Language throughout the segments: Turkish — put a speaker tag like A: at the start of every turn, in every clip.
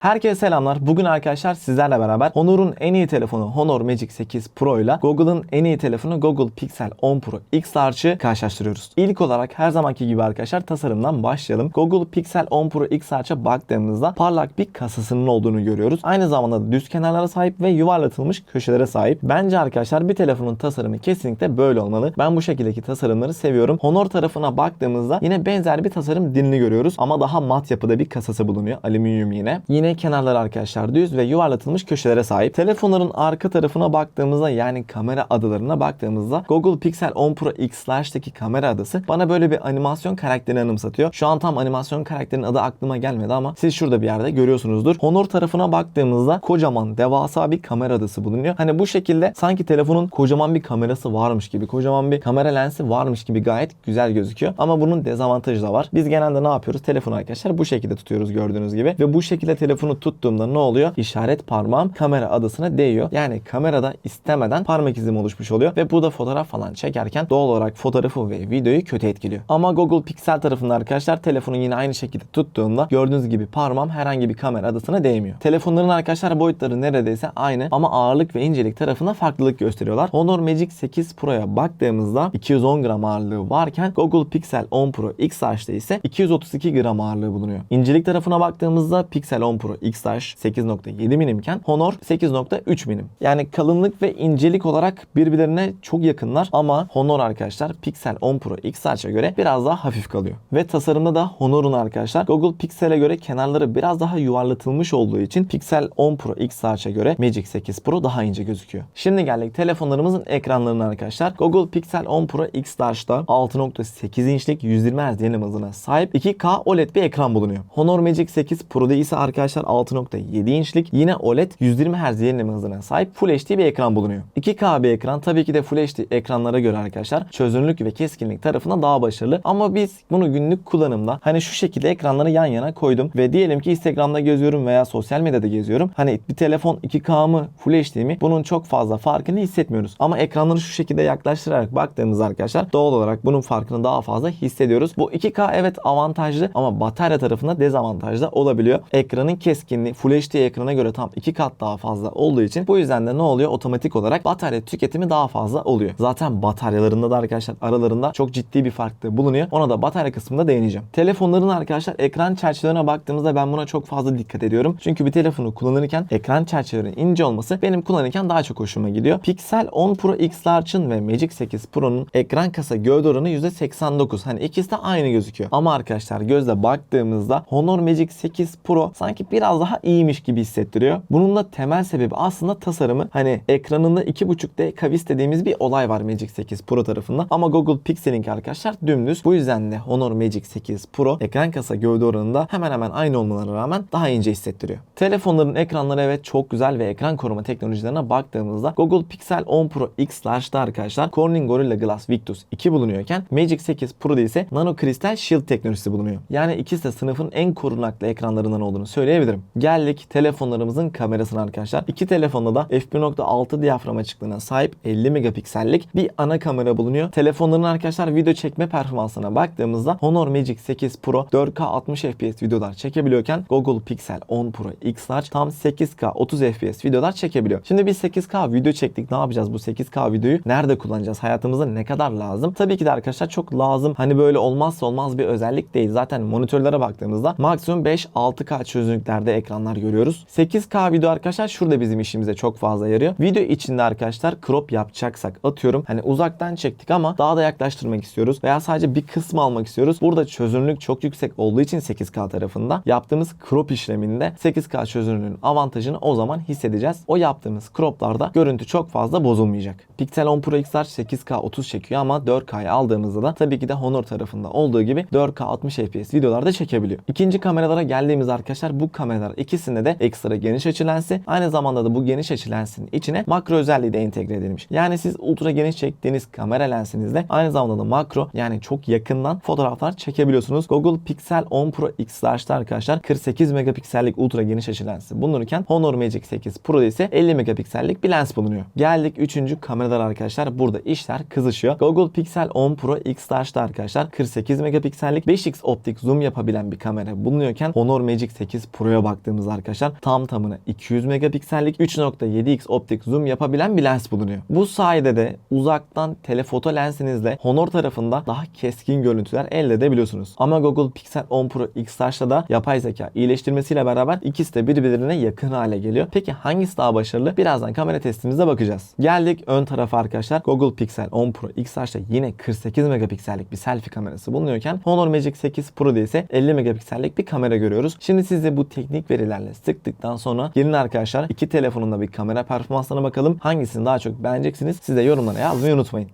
A: Herkese selamlar. Bugün arkadaşlar sizlerle beraber Honor'un en iyi telefonu Honor Magic 8 Pro ile Google'ın en iyi telefonu Google Pixel 10 Pro X Large'ı karşılaştırıyoruz. İlk olarak her zamanki gibi arkadaşlar tasarımdan başlayalım. Google Pixel 10 Pro X Large'a baktığımızda parlak bir kasasının olduğunu görüyoruz. Aynı zamanda da düz kenarlara sahip ve yuvarlatılmış köşelere sahip. Bence arkadaşlar bir telefonun tasarımı kesinlikle böyle olmalı. Ben bu şekildeki tasarımları seviyorum. Honor tarafına baktığımızda yine benzer bir tasarım dilini görüyoruz ama daha mat yapıda bir kasası bulunuyor. Alüminyum yine. Yine kenarları arkadaşlar düz ve yuvarlatılmış köşelere sahip. Telefonların arka tarafına baktığımızda yani kamera adalarına baktığımızda Google Pixel 10 Pro X Large'daki kamera adası bana böyle bir animasyon karakterini anımsatıyor. Şu an tam animasyon karakterinin adı aklıma gelmedi ama siz şurada bir yerde görüyorsunuzdur. Honor tarafına baktığımızda kocaman devasa bir kamera adası bulunuyor. Hani bu şekilde sanki telefonun kocaman bir kamerası varmış gibi, kocaman bir kamera lensi varmış gibi gayet güzel gözüküyor. Ama bunun dezavantajı da var. Biz genelde ne yapıyoruz? Telefonu arkadaşlar bu şekilde tutuyoruz gördüğünüz gibi. Ve bu şekilde telefonu tuttuğumda ne oluyor? İşaret parmağım kamera adasına değiyor. Yani kamerada istemeden parmak izim oluşmuş oluyor. Ve bu da fotoğraf falan çekerken doğal olarak fotoğrafı ve videoyu kötü etkiliyor. Ama Google Pixel tarafında arkadaşlar telefonu yine aynı şekilde tuttuğumda gördüğünüz gibi parmağım herhangi bir kamera adasına değmiyor. Telefonların arkadaşlar boyutları neredeyse aynı ama ağırlık ve incelik tarafında farklılık gösteriyorlar. Honor Magic 8 Pro'ya baktığımızda 210 gram ağırlığı varken Google Pixel 10 Pro X Large'da ise 232 gram ağırlığı bulunuyor. İncelik tarafına baktığımızda Pixel 10 Pro X Large 8.7 milimken Honor 8.3 milim. Yani kalınlık ve incelik olarak birbirlerine çok yakınlar ama Honor arkadaşlar Pixel 10 Pro X Large'a göre biraz daha hafif kalıyor. Ve tasarımda da Honor'un arkadaşlar Google Pixel'e göre kenarları biraz daha yuvarlatılmış olduğu için Pixel 10 Pro X Large'a göre Magic 8 Pro daha ince gözüküyor. Şimdi geldik telefonlarımızın ekranlarına arkadaşlar. Google Pixel 10 Pro X Large'da 6.8 inçlik 120 Hz yayın hızına sahip 2K OLED bir ekran bulunuyor. Honor Magic 8 Pro'da ise arkadaşlar 6.7 inçlik yine OLED 120 Hz yenileme hızına sahip Full HD bir ekran bulunuyor. 2K bir ekran tabii ki de Full HD ekranlara göre arkadaşlar çözünürlük ve keskinlik tarafından daha başarılı ama biz bunu günlük kullanımda hani şu şekilde ekranları yan yana koydum ve diyelim ki Instagram'da geziyorum veya sosyal medyada geziyorum. Hani bir telefon 2K mı Full HD mi bunun çok fazla farkını hissetmiyoruz. Ama ekranları şu şekilde yaklaştırarak baktığımızda arkadaşlar doğal olarak bunun farkını daha fazla hissediyoruz. Bu 2K evet avantajlı ama batarya tarafında dezavantajlı olabiliyor. Ekranın keskinliği Full HD ekrana göre tam 2 kat daha fazla olduğu için bu yüzden de ne oluyor? Otomatik olarak batarya tüketimi daha fazla oluyor. Zaten bataryalarında da arkadaşlar aralarında çok ciddi bir fark da bulunuyor. Ona da batarya kısmında değineceğim. Telefonların arkadaşlar ekran çerçevelerine baktığımızda ben buna çok fazla dikkat ediyorum. Çünkü bir telefonu kullanırken ekran çerçevelerinin ince olması benim kullanırken daha çok hoşuma gidiyor. Pixel 10 Pro X Large'ın ve Magic 8 Pro'nun ekran kasa gövde oranı %89. Hani ikisi de aynı gözüküyor. Ama arkadaşlar gözle baktığımızda Honor Magic 8 Pro sanki biraz daha iyiymiş gibi hissettiriyor. Bunun da temel sebebi aslında tasarımı. Hani ekranında 2.5D kavis dediğimiz bir olay var Magic 8 Pro tarafında. Ama Google Pixel'ink arkadaşlar dümdüz. Bu yüzden de Honor Magic 8 Pro ekran kasa gövde oranında hemen hemen aynı olmalarına rağmen daha ince hissettiriyor. Telefonların ekranları evet çok güzel ve ekran koruma teknolojilerine baktığımızda Google Pixel 10 Pro X Large'da arkadaşlar Corning Gorilla Glass Victus 2 bulunuyorken Magic 8 Pro'da ise Nano Crystal Shield teknolojisi bulunuyor. Yani ikisi de sınıfın en korunaklı ekranlarından olduğunu söyleyebilirim. Geldik telefonlarımızın kamerasına arkadaşlar. İki telefonda da f1.6 diyafram açıklığına sahip 50 megapiksellik bir ana kamera bulunuyor. Telefonların arkadaşlar video çekme performansına baktığımızda Honor Magic 8 Pro 4K 60 FPS videolar çekebiliyorken Google Pixel 10 Pro X Large tam 8K 30 FPS videolar çekebiliyor. Şimdi biz 8K video çektik. Ne yapacağız bu 8K videoyu? Nerede kullanacağız? Hayatımızda ne kadar lazım? Tabii ki de arkadaşlar çok lazım. Hani böyle olmazsa olmaz bir özellik değil. Zaten monitörlere baktığımızda maksimum 5-6K çözünürlüklerde ekranlar görüyoruz. 8K video arkadaşlar şurada bizim işimize çok fazla yarıyor. Video içinde arkadaşlar crop yapacaksak atıyorum hani uzaktan çektik ama daha da yaklaştırmak istiyoruz veya sadece bir kısmı almak istiyoruz. Burada çözünürlük çok yüksek olduğu için 8K tarafında yaptığımız crop işleminde 8K çözünürlüğün avantajını o zaman hissedeceğiz. O yaptığımız croplarda görüntü çok fazla bozulmayacak. Pixel 10 Pro X Large 8K 30 çekiyor ama 4K'ya aldığımızda da tabii ki de Honor tarafında olduğu gibi 4K 60 FPS videolarda çekebiliyor. İkinci kameralara geldiğimiz arkadaşlar bu kameralar ikisinde de ekstra geniş açı lensi aynı zamanda da bu geniş açı lensin içine makro özelliği de entegre edilmiş. Yani siz ultra geniş çektiğiniz kamera lensinizde aynı zamanda da makro yani çok yakından fotoğraflar çekebiliyorsunuz. Google Pixel 10 Pro X Large'da arkadaşlar 48 megapiksellik ultra geniş açı lensi bulunurken Honor Magic 8 Pro'da ise 50 megapiksellik bir lens bulunuyor. Geldik 3. kameralar arkadaşlar. Burada işler kızışıyor. Google Pixel 10 Pro X Large'da arkadaşlar 48 megapiksellik 5x optik zoom yapabilen bir kamera bulunuyorken Honor Magic 8 Pro Pro'ya baktığımızda arkadaşlar tam tamına 200 megapiksellik 3.7x optik zoom yapabilen bir lens bulunuyor. Bu sayede de uzaktan telefoto lensinizle Honor tarafında daha keskin görüntüler elde edebiliyorsunuz. Ama Google Pixel 10 Pro X Large'da da yapay zeka iyileştirmesiyle beraber ikisi de birbirine yakın hale geliyor. Peki hangisi daha başarılı? Birazdan kamera testimizde bakacağız. Geldik ön tarafa arkadaşlar. Google Pixel 10 Pro X Large'da yine 48 megapiksellik bir selfie kamerası bulunuyorken Honor Magic 8 Pro'da ise 50 megapiksellik bir kamera görüyoruz. Şimdi siz de bu teknik verilerle sıktıktan sonra gelin arkadaşlar iki telefonun da bir kamera performanslarına bakalım. Hangisini daha çok beğeneceksiniz? Siz de yorumlara yazmayı unutmayın.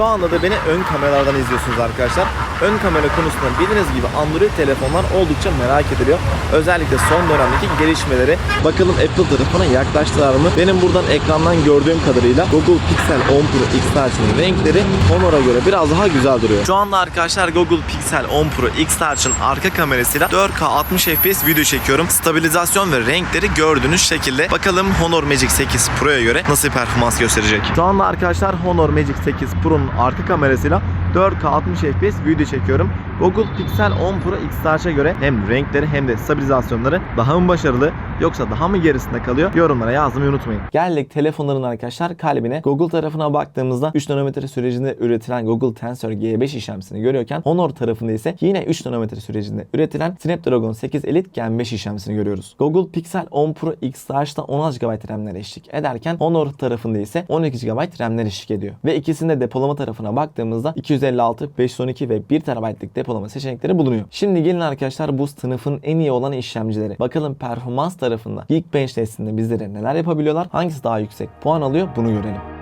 A: Şu anda da beni ön kameralardan izliyorsunuz arkadaşlar. Ön kamera konusunda bildiğiniz gibi Android telefonlar oldukça merak ediliyor. Özellikle son dönemdeki gelişmeleri bakalım Apple tarafına yaklaştılar mı? Benim buradan ekrandan gördüğüm kadarıyla Google Pixel 10 Pro X Large'ın renkleri Honor'a göre biraz daha güzel duruyor. Şu anda arkadaşlar Google Pixel 10 Pro X Large'ın arka kamerasıyla 4K 60 FPS video çekiyorum. Stabilizasyon ve renkleri gördüğünüz şekilde. Bakalım Honor Magic 8 Pro'ya göre nasıl performans gösterecek. Şu anda arkadaşlar Honor Magic 8 Pro'nun arka kamerasıyla 4K 60 FPS video çekiyorum. Google Pixel 10 Pro X Large'a göre hem renkleri hem de stabilizasyonları daha mı başarılı yoksa daha mı gerisinde kalıyor? Yorumlara yazmayı unutmayın. Geldik telefonların arkadaşlar kalbine. Google tarafına baktığımızda 3 nanometre sürecinde üretilen Google Tensor G5 işlemcisini görüyorken Honor tarafında ise yine 3 nanometre sürecinde üretilen Snapdragon 8 Elite Gen 5 işlemcisini görüyoruz. Google Pixel 10 Pro X Large'da 16 GB RAM'ler eşlik ederken Honor tarafında ise 12 GB RAM'ler eşlik ediyor. Ve ikisinde depolama tarafına baktığımızda 256, 512 ve 1 TB'lik depolama seçenekleri bulunuyor. Şimdi gelin arkadaşlar bu sınıfın en iyi olan işlemcileri. Bakalım performans tarafında Geekbench testinde bizlere neler yapabiliyorlar? Hangisi daha yüksek puan alıyor? Bunu görelim.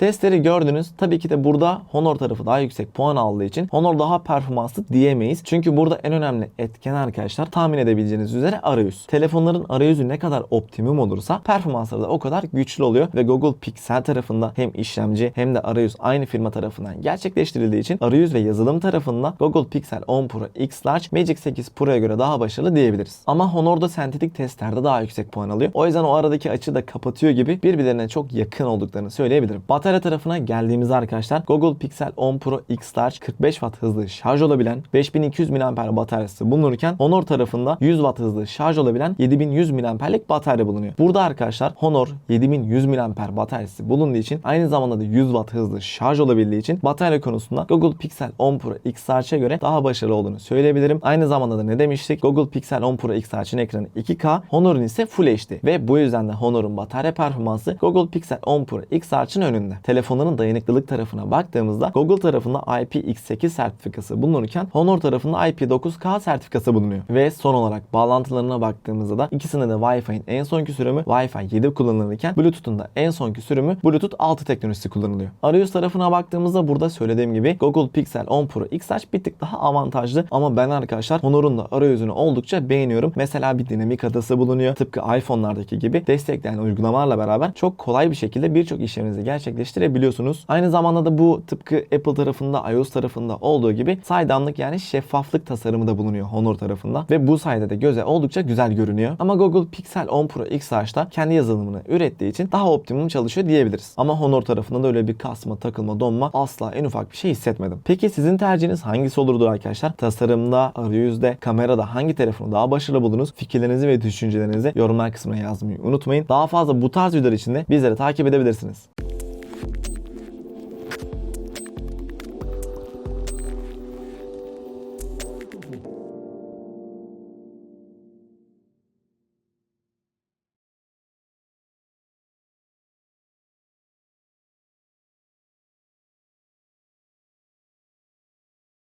A: Testleri gördünüz. Tabii ki de burada Honor tarafı daha yüksek puan aldığı için Honor daha performanslı diyemeyiz. Çünkü burada en önemli etken arkadaşlar tahmin edebileceğiniz üzere arayüz. Telefonların arayüzü ne kadar optimum olursa performansları da o kadar güçlü oluyor ve Google Pixel tarafında hem işlemci hem de arayüz aynı firma tarafından gerçekleştirildiği için arayüz ve yazılım tarafında Google Pixel 10 Pro X Large Magic 8 Pro'ya göre daha başarılı diyebiliriz. Ama Honor'da sentetik testlerde daha yüksek puan alıyor. O yüzden o aradaki açı da kapatıyor gibi birbirlerine çok yakın olduklarını söyleyebilirim. Batarya tarafına geldiğimizde arkadaşlar Google Pixel 10 Pro X Large 45 Watt hızlı şarj olabilen 5200 mAh bataryası bulunurken Honor tarafında 100 Watt hızlı şarj olabilen 7100 mAh'lik batarya bulunuyor. Burada arkadaşlar Honor 7100 mAh bataryası bulunduğu için aynı zamanda da 100 Watt hızlı şarj olabildiği için batarya konusunda Google Pixel 10 Pro X Large'a göre daha başarılı olduğunu söyleyebilirim. Aynı zamanda da ne demiştik? Google Pixel 10 Pro X Large'ın ekranı 2K, Honor'un ise Full HD ve bu yüzden de Honor'un batarya performansı Google Pixel 10 Pro X Large'ın önünde. Telefonların dayanıklılık tarafına baktığımızda Google tarafında IPX8 sertifikası bulunurken Honor tarafında IP9K sertifikası bulunuyor. Ve son olarak bağlantılarına baktığımızda da ikisinde de Wi-Fi'nin en sonki sürümü Wi-Fi 7 kullanılırken Bluetooth'un da en sonki sürümü Bluetooth 6 teknolojisi kullanılıyor. Arayüz tarafına baktığımızda burada söylediğim gibi Google Pixel 10 Pro X Large bir tık daha avantajlı ama ben arkadaşlar Honor'un da arayüzünü oldukça beğeniyorum. Mesela bir dinamik adası bulunuyor. Tıpkı iPhone'lardaki gibi destekleyen uygulamalarla beraber çok kolay bir şekilde birçok işleminizi gerçekleştirebiliyorsunuz. Aynı zamanda da bu tıpkı Apple tarafında, iOS tarafında olduğu gibi saydamlık yani şeffaflık tasarımı da bulunuyor Honor tarafında ve bu sayede de göze oldukça güzel görünüyor. Ama Google Pixel 10 Pro X Large'da kendi yazılımını ürettiği için daha optimum çalışıyor diyebiliriz. Ama Honor tarafında da öyle bir kasma, takılma, donma asla en ufak bir şey hissetmedim. Peki sizin tercihiniz hangisi olurdu arkadaşlar? Tasarımda, arayüzde, kamerada hangi telefonu daha başarılı buldunuz? Fikirlerinizi ve düşüncelerinizi yorumlar kısmına yazmayı unutmayın. Daha fazla bu tarz videolar için de bizleri takip edebilirsiniz.